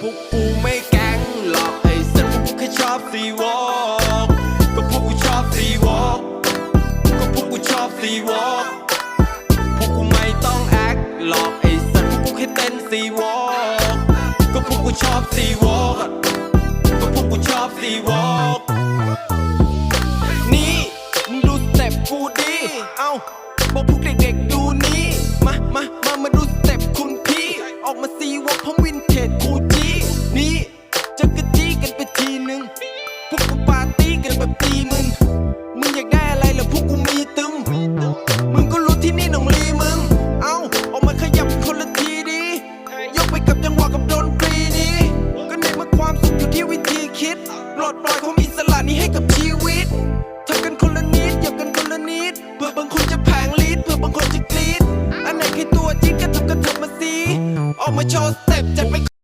พวกกูไม่แก๊งหรอกไอ้สัตว์พวกกูแค่ชอบซีวอล์กก็พวกกูชอบซีวอล์กก็พวกกูชอบซีวอล์กพวกกูไม่ต้องแอคหรอกไอ้สัตว์พวกกูแค่เต้นซีวอล์กก็พวกกูชอบซีวอล์กก็พวกกูชอบซีวอล์กนี่มึงดูสเต็ปกูดีเอ้าบอกพวกเด็กๆดู ของวินเทจคูจีนี้จะกระจี้กันไปทีหนึ่งพวกกูปาร์ตี้กันแบบตีมึง มึงอยากได้อะไรหรอพวกกูมีตึม มึงก็รู้ที่นี่หนองลีมึง เอาออกมาขยับคนละทีดียกไปกับจังหวะกับดนตรีนี้ ก็ในเมื่อความสุขอยู่ที่วิธีคิดปลดปล่อยความอิสระนี้ให้กับชีวิตทำกันคนละนิดหยับกันคนละนิดเพื่อบางคนจะ มาโชว์สเต็ปจัดไป